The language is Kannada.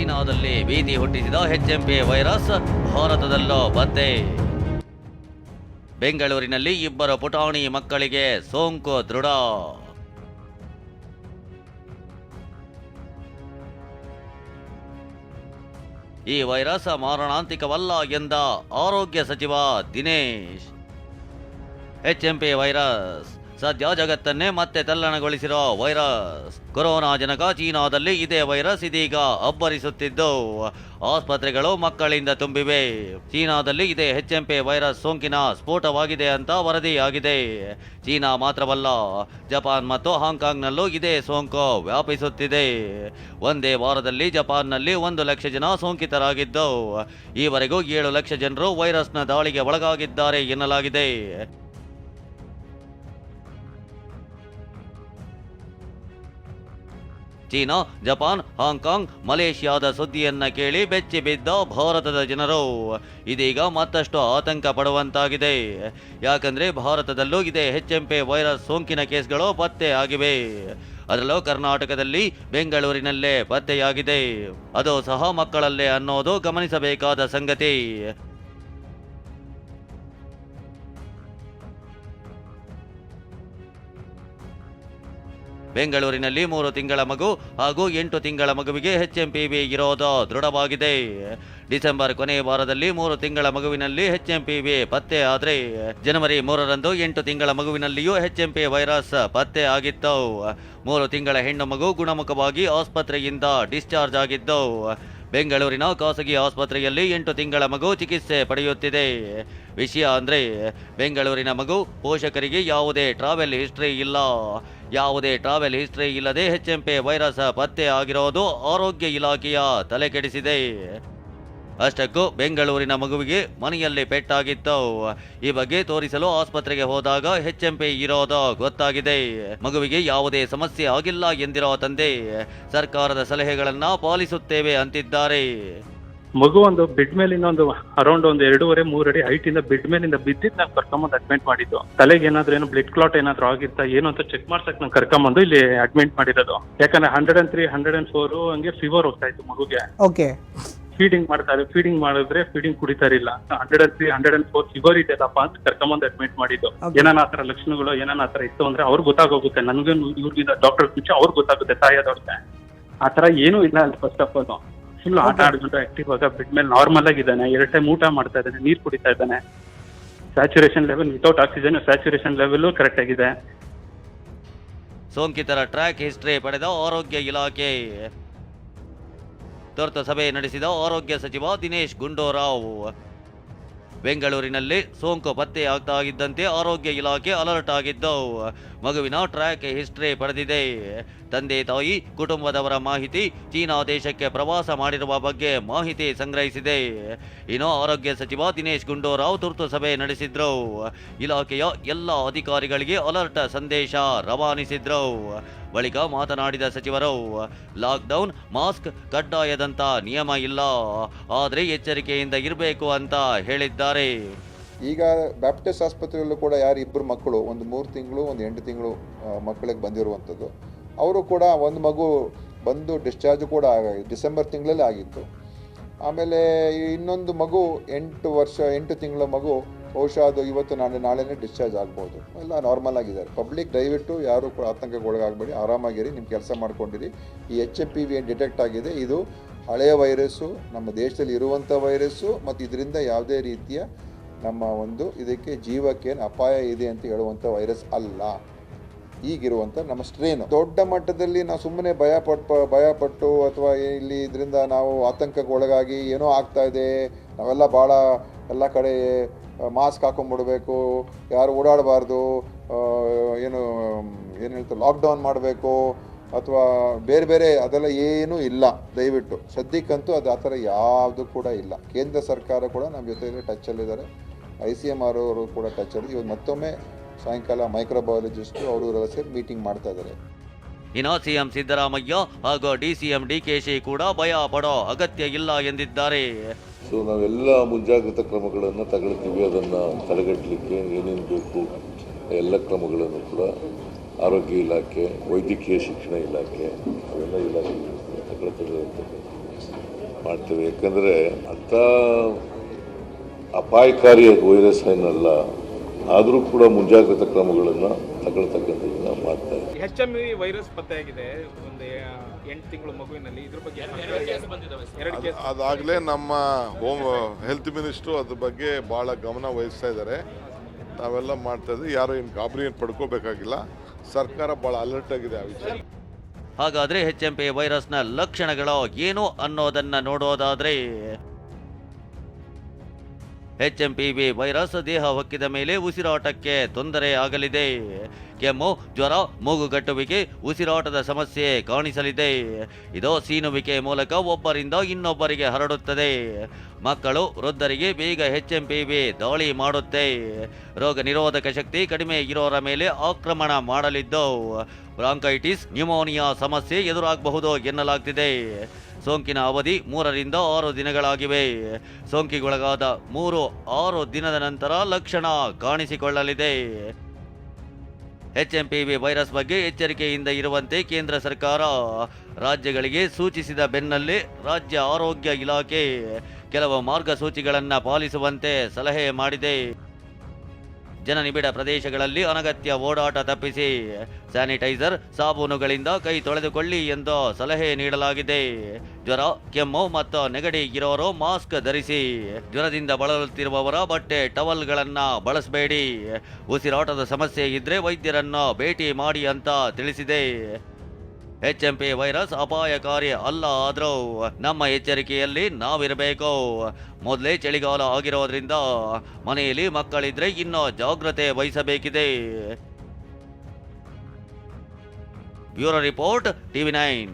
ಚೀನಾದಲ್ಲಿ ಭೀತಿ ಹುಟ್ಟಿಸಿದ ಎಚ್ಎಂಪಿ ವೈರಸ್ ಭಾರತದಲ್ಲೂ ಬಂದೆ. ಬೆಂಗಳೂರಿನಲ್ಲಿ ಇಬ್ಬರು ಪುಟಾಣಿ ಮಕ್ಕಳಿಗೆ ಸೋಂಕು ದೃಢ. ಈ ವೈರಸ್ ಮಾರಣಾಂತಿಕವಲ್ಲ ಎಂದ ಆರೋಗ್ಯ ಸಚಿವ ದಿನೇಶ್. ಎಚ್ಎಂಪಿ ವೈರಸ್ ಸದ್ಯ ಜಗತ್ತನ್ನೇ ಮತ್ತೆ ತಲ್ಲಣಗೊಳಿಸಿರೋ ವೈರಸ್. ಕೊರೋನಾ ಜನಕ ಚೀನಾದಲ್ಲಿ ಇದೇ ವೈರಸ್ ಇದೀಗ ಅಬ್ಬರಿಸುತ್ತಿದ್ದು. ಆಸ್ಪತ್ರೆಗಳು ಮಕ್ಕಳಿಂದ ತುಂಬಿವೆ. ಚೀನಾದಲ್ಲಿ ಇದೇ ಎಚ್ಎಂಪಿ ವೈರಸ್ ಸೋಂಕಿನ ಸ್ಫೋಟವಾಗಿದೆ ಅಂತ ವರದಿಯಾಗಿದೆ. ಚೀನಾ ಮಾತ್ರವಲ್ಲ, ಜಪಾನ್ ಮತ್ತು ಹಾಂಗ್ಕಾಂಗ್ನಲ್ಲೂ ಇದೇ ಸೋಂಕು ವ್ಯಾಪಿಸುತ್ತಿದೆ. ಒಂದೇ ವಾರದಲ್ಲಿ ಜಪಾನ್ನಲ್ಲಿ ಒಂದು ಲಕ್ಷ ಜನ ಸೋಂಕಿತರಾಗಿದ್ದು. ಈವರೆಗೂ ಏಳು ಲಕ್ಷ ಜನರು ವೈರಸ್ನ ದಾಳಿಗೆ ಒಳಗಾಗಿದ್ದಾರೆ ಎನ್ನಲಾಗಿದೆ. ಚೀನಾ, ಜಪಾನ್, ಹಾಂಗ್ಕಾಂಗ್, ಮಲೇಷ್ಯಾದ ಸುದ್ದಿಯನ್ನ ಕೇಳಿ ಬೆಚ್ಚಿ ಬಿದ್ದ ಭಾರತದ ಜನರು. ಇದೀಗ ಮತ್ತಷ್ಟು ಆತಂಕ ಪಡುವಂತಾಗಿದೆ. ಯಾಕಂದ್ರೆ ಭಾರತದಲ್ಲೂ ಇದೇ ಎಚ್ಎಂಪಿ ವೈರಸ್ ಸೋಂಕಿನ ಕೇಸ್ಗಳು ಪತ್ತೆ ಆಗಿವೆ. ಅದರಲ್ಲೂ ಕರ್ನಾಟಕದಲ್ಲಿ ಬೆಂಗಳೂರಿನಲ್ಲೇ ಪತ್ತೆಯಾಗಿದೆ. ಅದು ಸಹ ಮಕ್ಕಳಲ್ಲೇ ಅನ್ನೋದು ಗಮನಿಸಬೇಕಾದ ಸಂಗತಿ. ಬೆಂಗಳೂರಿನಲ್ಲಿ ಮೂರು ತಿಂಗಳ ಮಗು ಹಾಗೂ ಎಂಟು ತಿಂಗಳ ಮಗುವಿಗೆ ಎಚ್ಎಂಪಿವಿ ಇರೋದು ದೃಢವಾಗಿದೆ. ಡಿಸೆಂಬರ್ ಕೊನೆಯ ವಾರದಲ್ಲಿ ಮೂರು ತಿಂಗಳ ಮಗುವಿನಲ್ಲಿ ಎಚ್ಎಂಪಿವಿ ಪತ್ತೆ ಆದರೆ ಜನವರಿ ಮೂರರಂದು ಎಂಟು ತಿಂಗಳ ಮಗುವಿನಲ್ಲಿಯೂ ಎಚ್ಎಂಪಿ ವೈರಸ್ ಪತ್ತೆ ಆಗಿತ್ತು. ಮೂರು ತಿಂಗಳ ಹೆಣ್ಣು ಮಗು ಗುಣಮುಖವಾಗಿ ಆಸ್ಪತ್ರೆಯಿಂದ ಡಿಸ್ಚಾರ್ಜ್ ಆಗಿದ್ದು, ಬೆಂಗಳೂರಿನ ಖಾಸಗಿ ಆಸ್ಪತ್ರೆಯಲ್ಲಿ ಎಂಟು ತಿಂಗಳ ಮಗು ಚಿಕಿತ್ಸೆ ಪಡೆಯುತ್ತಿದೆ. ವಿಷಯ ಅಂದ್ರೆ ಬೆಂಗಳೂರಿನ ಮಗು ಪೋಷಕರಿಗೆ ಯಾವುದೇ ಟ್ರಾವೆಲ್ ಹಿಸ್ಟ್ರಿ ಇಲ್ಲ. ಯಾವುದೇ ಟ್ರಾವೆಲ್ ಹಿಸ್ಟ್ರಿ ಇಲ್ಲದೆ ಎಚ್ಎಂಪಿ ವೈರಸ್ ಪತ್ತೆ ಆಗಿರೋದು ಆರೋಗ್ಯ ಇಲಾಖೆಯ ತಲೆ ಕೆಡಿಸಿದೆ ಅಷ್ಟಕ್ಕೂ ಬೆಂಗಳೂರಿನ ಮಗುವಿಗೆ ಮನೆಯಲ್ಲಿ ಪೆಟ್ಟಾಗಿತ್ತು. ಈ ಬಗ್ಗೆ ತೋರಿಸಲು ಆಸ್ಪತ್ರೆಗೆ ಹೋದಾಗ ಎಚ್ಎಂಪಿ ಇರೋದು ಗೊತ್ತಾಗಿದೆ. ಮಗುವಿಗೆ ಯಾವುದೇ ಸಮಸ್ಯೆ ಆಗಿಲ್ಲ ಎಂದಿರೋ ತಂದೆ ಸರ್ಕಾರದ ಸಲಹೆಗಳನ್ನು ಪಾಲಿಸುತ್ತೇವೆ ಅಂತಿದ್ದಾರೆ. ಮಗು ಒಂದು ಬೆಡ್ ಮೇಲಿಂದ ಒಂದು ಅರೌಂಡ್ ಒಂದು ಎರಡೂವರೆ ಮೂರು ಅಡಿ ಹೈಟ್ ಇಂದ ಬೆಡ್ ಮೇಲಿಂದ ಬಿದ್ದಿದ್ದು ನಾನು ಕರ್ಕೊಂಬಂದು ಅಡ್ಮಿಟ್ ಮಾಡಿದ್ದು. ತಲೆಗೆ ಏನಾದ್ರೂ ಏನು ಬ್ಲಡ್ ಕ್ಲಾಟ್ ಏನಾದ್ರು ಆಗಿತ್ತಾ ಏನು ಅಂತ ಚೆಕ್ ಮಾಡ್ಸಕ್ ನಾವು ಕರ್ಕೊಂಬಂದು ಇಲ್ಲಿ ಅಡ್ಮಿಟ್ ಮಾಡಿರೋದು. ಯಾಕಂದ್ರೆ hundred and three hundred and four ಹಂಗೆ ಫೀವರ್ ಹೋಗ್ತಾ ಇತ್ತು ಮಗುಗೆ. ಓಕೆ ಫೀಡಿಂಗ್ ಮಾಡ್ತಾರೆ ಫೀಡಿಂಗ್ ಮಾಡಿದ್ರೆ ಫೀಡಿಂಗ್ ಕುಡಿತಾ ಇಲ್ಲ. Hundred and three hundred and four fever ಇದೆಯಲ್ಲಪ್ಪ ಅಂತ ಕರ್ಕೊಂಬಂದು ಅಡ್ಮಿಟ್ ಮಾಡಿದ್ದು. ಏನಾನ ಆತರ ಲಕ್ಷಣಗಳು ಏನಾನ ಆತರ ಇತ್ತು ಅಂದ್ರೆ ಅವ್ರಿಗೆ ಗೊತ್ತಾಗೋಗುತ್ತೆ. ನನಗೂ ಇವ್ರಿಗೆ ಡಾಕ್ಟರ್ ಮುಂಚೆ ಅವ್ರಿಗೆ ಗೊತ್ತಾಗುತ್ತೆ ತಾಯಿಯಾದವ್ರಿಗೆ. ಆತರ ಏನೂ ಇಲ್ಲ ಅಲ್ಲಿ ಫಸ್ಟ್ ಆಫ್ ಆಲ್ ಫುಲ್ ಆಟ. ಆಡ್ಕೊಂಡು ಆಕ್ಟಿವ್ ಆಗ ಬೆಡ್ ಮೇಲೆ ನಾರ್ಮಲ್ ಆಗಿದ್ದಾನೆ. ಎರಡು ಟೈಮ್ ಊಟ ಮಾಡ್ತಾ ಇದ್ದಾನೆ ನೀರ್ ಕುಡಿತಾ ಇದ್ದಾನೆ. Saturation level without oxygen saturation level correct ಆಗಿದೆ. ಸೋಂಕಿತರ ಟ್ರ್ಯಾಕ್ ಹಿಸ್ಟ್ರಿ ಪಡೆದ ಆರೋಗ್ಯ ಇಲಾಖೆ. ತುರ್ತು ಸಭೆ ನಡೆಸಿದ ಆರೋಗ್ಯ ಸಚಿವ ದಿನೇಶ್ ಗುಂಡೂರಾವ್. ಬೆಂಗಳೂರಿನಲ್ಲಿ ಸೋಂಕು ಪತ್ತೆ ಆಗ್ತಾ ಇದ್ದಂತೆ ಆರೋಗ್ಯ ಇಲಾಖೆ ಅಲರ್ಟ್ ಆಗಿದ್ದು ಮಗುವಿನ ಟ್ರ್ಯಾಕ್ ಹಿಸ್ಟ್ರಿ ಪಡೆದಿದೆ. ತಂದೆ ತಾಯಿ, ಕುಟುಂಬದವರ ಮಾಹಿತಿ, ಚೀನಾ ದೇಶಕ್ಕೆ ಪ್ರವಾಸ ಮಾಡಿರುವ ಬಗ್ಗೆ ಮಾಹಿತಿ ಸಂಗ್ರಹಿಸಿದೆ. ಇನ್ನು ಆರೋಗ್ಯ ಸಚಿವ ದಿನೇಶ್ ಗುಂಡೂರಾವ್ ತುರ್ತು ಸಭೆ ನಡೆಸಿದ್ರು. ಇಲಾಖೆಯ ಎಲ್ಲ ಅಧಿಕಾರಿಗಳಿಗೆ ಅಲರ್ಟ್ ಸಂದೇಶ ರವಾನಿಸಿದ್ರು. ಬಳಿಕ ಮಾತನಾಡಿದ ಸಚಿವರು, ಲಾಕ್ಡೌನ್ ಮಾಸ್ಕ್ ಕಡ್ಡಾಯದಂತ ನಿಯಮ ಇಲ್ಲ. ಆದರೆ ಎಚ್ಚರಿಕೆಯಿಂದ ಇರಬೇಕು ಅಂತ ಹೇಳಿದ್ದಾರೆ. ಈಗ ಬ್ಯಾಪ್ಟಿಸ್ಟ್ ಆಸ್ಪತ್ರೆಯಲ್ಲೂ ಕೂಡ ಯಾರು ಇಬ್ಬರು ಮಕ್ಕಳು, ಒಂದು ಮೂರು ತಿಂಗಳು, ಒಂದು ಎಂಟು ತಿಂಗಳು ಮಕ್ಕಳಿಗೆ ಬಂದಿರುವಂಥದ್ದು. ಅವರು ಕೂಡ ಒಂದು ಮಗು ಬಂದು ಡಿಸ್ಚಾರ್ಜ್ ಕೂಡ ಡಿಸೆಂಬರ್ ತಿಂಗಳಲ್ಲಿ ಆಗಿತ್ತು. ಆಮೇಲೆ ಇನ್ನೊಂದು ಮಗು ಎಂಟು ವರ್ಷ, ಎಂಟು ತಿಂಗಳ ಮಗು ಬಹುಶಃ ಅದು ಇವತ್ತು ನಾಳೆ, ನಾಳೆನೇ ಡಿಸ್ಚಾರ್ಜ್ ಆಗ್ಬೋದು. ಎಲ್ಲ ನಾರ್ಮಲ್ ಆಗಿದ್ದಾರೆ. ಪಬ್ಲಿಕ್ ದಯವಿಟ್ಟು ಯಾರು ಕೂಡ ಆತಂಕಕ್ಕೆ ಒಳಗಾಗಬೇಡಿ ಆರಾಮಾಗಿರಿ ನಿಮ್ಮ ಕೆಲಸ ಮಾಡ್ಕೊಂಡಿರಿ. ಈ ಎಚ್ ಎ ಪಿ ವಿ ಏನು ಡಿಟೆಕ್ಟ್ ಆಗಿದೆ, ಇದು ಹಳೆಯ ವೈರಸ್ಸು ನಮ್ಮ ದೇಶದಲ್ಲಿ ಇರುವಂಥ ವೈರಸ್ಸು ಮತ್ತು ಇದರಿಂದ ಯಾವುದೇ ರೀತಿಯ ನಮ್ಮ ಒಂದು ಇದಕ್ಕೆ ಜೀವಕ್ಕೇನು ಅಪಾಯ ಇದೆ ಅಂತ ಹೇಳುವಂಥ ವೈರಸ್ ಅಲ್ಲ. ಈಗಿರುವಂಥ ನಮ್ಮ ಸ್ಟ್ರೇನ್ ದೊಡ್ಡ ಮಟ್ಟದಲ್ಲಿ ನಾವು ಸುಮ್ಮನೆ ಭಯ ಪಟ್ಟು ಭಯ ಪಟ್ಟು ಅಥವಾ ಇಲ್ಲಿ ಇದರಿಂದ ನಾವು ಆತಂಕಕ್ಕೆ ಒಳಗಾಗಿ ಏನೋ ಆಗ್ತಾ ಇದೆ. ನಾವೆಲ್ಲ ಭಾಳ ಎಲ್ಲ ಕಡೆ ಮಾಸ್ಕ್ ಹಾಕೊಂಡ್ಬಿಡ್ಬೇಕು ಯಾರು ಓಡಾಡಬಾರ್ದು. ಏನು ಏನು ಹೇಳ್ತಾರೆ ಲಾಕ್ಡೌನ್ ಮಾಡಬೇಕು. ಅಥವಾ ಬೇರೆ ಬೇರೆ ಅದೆಲ್ಲ ಏನೂ ಇಲ್ಲ. ದಯವಿಟ್ಟು. ಸದ್ಯಕ್ಕಂತೂ ಅದು ಆ ಥರ ಯಾವುದು ಕೂಡ ಇಲ್ಲ. ಕೇಂದ್ರ ಸರ್ಕಾರ ಕೂಡ ನಮ್ಮ ಜೊತೆಯಲ್ಲಿ ಟಚ್ಚಲ್ಲಿದ್ದಾರೆ ಐ ಸಿ ಎಂ ಆರ್ ಅವರು ಕೂಡ ಟಚ್ಚಲ್ಲಿ ಇವತ್ತು ಮತ್ತೊಮ್ಮೆ ಸಾಯಂಕಾಲ ಮೈಕ್ರೋಬಯಾಲಜಿಸ್ಟ್ ಅವರು ಇವರೆಲ್ಲ ಸೇರಿ ಮೀಟಿಂಗ್ ಮಾಡ್ತಾ ಇದ್ದಾರೆ. ಇನ್ನು ಸಿಎಂ ಸಿದ್ದರಾಮಯ್ಯ ಹಾಗೂ ಡಿಸಿಎಂ ಸಿ ಕೂಡ ಭಯ ಪಡೋ ಅಗತ್ಯ ಇಲ್ಲ ಎಂದಿದ್ದಾರೆ. ಸೊ ನಾವೆಲ್ಲ ಮುಂಜಾಗ್ರತಾ ಕ್ರಮಗಳನ್ನು ತಗೊಳ್ತೀವಿ. ಅದನ್ನು ತಡೆಗಟ್ಟಲಿಕ್ಕೆ ಏನೇನು ಬೇಕು ಎಲ್ಲ ಕ್ರಮಗಳನ್ನು ಕೂಡ ಆರೋಗ್ಯ ಇಲಾಖೆ ವೈದ್ಯಕೀಯ ಶಿಕ್ಷಣ ಇಲಾಖೆ ಅವೆಲ್ಲ ಇಲಾಖೆ ತಗೊಳ್ತದೆ ಅಂತ ಮಾಡ್ತೇವೆ. ಯಾಕಂದರೆ ಅಂಥ ಅಪಾಯಕಾರಿ ವೈರಸ್ ಏನಲ್ಲ ಆದರೂ ಕೂಡ ಮುಂಜಾಗ್ರತಾ ಕ್ರಮಗಳನ್ನು ತಗೊಳ್ತಕ್ಕಂಥದ್ದನ್ನ ಮಾಡ್ತಾ ಇದ್ದೀವಿ ಎಚ್ ಎಂ ವೈರಸ್ ಪತ್ತೆಯಾಗಿದೆ ಒಂದು ಎಂಟು ತಿಂಗಳ ಮಗುವಿನಲ್ಲಿ ಇದ್ರ ಬಗ್ಗೆ ಅದಾಗಲೇ ನಮ್ಮ ಹೋಮ್ ಹೆಲ್ತ್ ಮಿನಿಸ್ಟ್ರು ಅದ್ರ ಬಗ್ಗೆ ಭಾಳ ಗಮನ ವಹಿಸ್ತಾ ಇದ್ದಾರೆ. ನಾವೆಲ್ಲ ಮಾಡ್ತಾ ಇದ್ದೀವಿ. ಯಾರು ಏನು ಗಾಬರಿ ಏನು ಪಡ್ಕೋಬೇಕಾಗಿಲ್ಲ. ಸರ್ಕಾರ ಭಾಳ ಅಲರ್ಟ್ ಆಗಿದೆ ಆ ವಿಚಾರ. ಹಾಗಾದ್ರೆ ಎಚ್ ಎಂ ಪಿ ವೈರಸ್ನ ಲಕ್ಷಣಗಳು ಏನು ಅನ್ನೋದನ್ನು ನೋಡೋದಾದ್ರೆ H M P V virus ದೇಹ ಹೊಕ್ಕಿದ ಮೇಲೆ ಉಸಿರಾಟಕ್ಕೆ ತೊಂದರೆ ಆಗಲಿದೆ. ಕೆಮ್ಮು, ಜ್ವರ, ಮೂಗುಗಟ್ಟುವಿಕೆ, ಉಸಿರಾಟದ ಸಮಸ್ಯೆ ಕಾಣಿಸಲಿದೆ. ಇದು ಸೀನುವಿಕೆ ಮೂಲಕ ಒಬ್ಬರಿಂದ ಇನ್ನೊಬ್ಬರಿಗೆ ಹರಡುತ್ತದೆ. ಮಕ್ಕಳು, ವೃದ್ಧರಿಗೆ ಬೇಗ ಎಚ್ ಎಂ ವಿ ದಾಳಿ ಮಾಡುತ್ತೆ. ರೋಗ ನಿರೋಧಕ ಶಕ್ತಿ ಕಡಿಮೆ ಇರೋರ ಮೇಲೆ ಆಕ್ರಮಣ ಮಾಡಲಿದ್ದು, ಬ್ರಾಂಕೈಟಿಸ್, ನ್ಯೂಮೋನಿಯಾ ಸಮಸ್ಯೆ ಎದುರಾಗಬಹುದು ಎನ್ನಲಾಗ್ತಿದೆ. ಸೋಂಕಿನ ಅವಧಿ ಮೂರರಿಂದ ಆರು ದಿನಗಳಾಗಿವೆ. ಸೋಂಕಿಗೊಳಗಾದ ಮೂರು ಆರು ದಿನದ ನಂತರ ಲಕ್ಷಣ ಕಾಣಿಸಿಕೊಳ್ಳಲಿದೆ. ಎಚ್ಎಂಪಿವಿ ವೈರಸ್ ಬಗ್ಗೆ ಎಚ್ಚರಿಕೆಯಿಂದ ಇರುವಂತೆ ಕೇಂದ್ರ ಸರ್ಕಾರ ರಾಜ್ಯಗಳಿಗೆ ಸೂಚಿಸಿದ ಬೆನ್ನಲ್ಲೇ ರಾಜ್ಯ ಆರೋಗ್ಯ ಇಲಾಖೆ ಕೆಲವು ಮಾರ್ಗಸೂಚಿಗಳನ್ನು ಪಾಲಿಸುವಂತೆ ಸಲಹೆ ಮಾಡಿದೆ. ಜನನಿಬಿಡ ಪ್ರದೇಶಗಳಲ್ಲಿ ಅನಗತ್ಯ ಓಡಾಟ ತಪ್ಪಿಸಿ ಸ್ಯಾನಿಟೈಸರ್ ಸಾಬೂನುಗಳಿಂದ ಕೈ ತೊಳೆದುಕೊಳ್ಳಿ ಎಂದು ಸಲಹೆ ನೀಡಲಾಗಿದೆ. ಜ್ವರ, ಕೆಮ್ಮು ಮತ್ತು ನೆಗಡಿ ಇರೋರು ಮಾಸ್ಕ್ ಧರಿಸಿ ಜ್ವರದಿಂದ ಬಳಲುತ್ತಿರುವವರ ಬಟ್ಟೆ, ಟವಲ್ಗಳನ್ನ ಬಳಸಬೇಡಿ. ಉಸಿರಾಟದ ಸಮಸ್ಯೆ ಇದ್ರೆ ವೈದ್ಯರನ್ನು ಭೇಟಿ ಮಾಡಿ ಅಂತ ತಿಳಿಸಿದೆ. ಎಚ್ ಎಂ ಪಿ ವೈರಸ್ ಅಪಾಯಕಾರಿ ಅಲ್ಲ ಆದರೂ ನಮ್ಮ ಎಚ್ಚರಿಕೆಯಲ್ಲಿ ನಾವಿರಬೇಕು. ಮೊದಲೇ ಚಳಿಗಾಲ ಆಗಿರೋದ್ರಿಂದ ಮನೆಯಲ್ಲಿ ಮಕ್ಕಳಿದ್ರೆ ಇನ್ನೂ ಜಾಗ್ರತೆ ವಹಿಸಬೇಕಿದೆ. Bureau report, TV nine.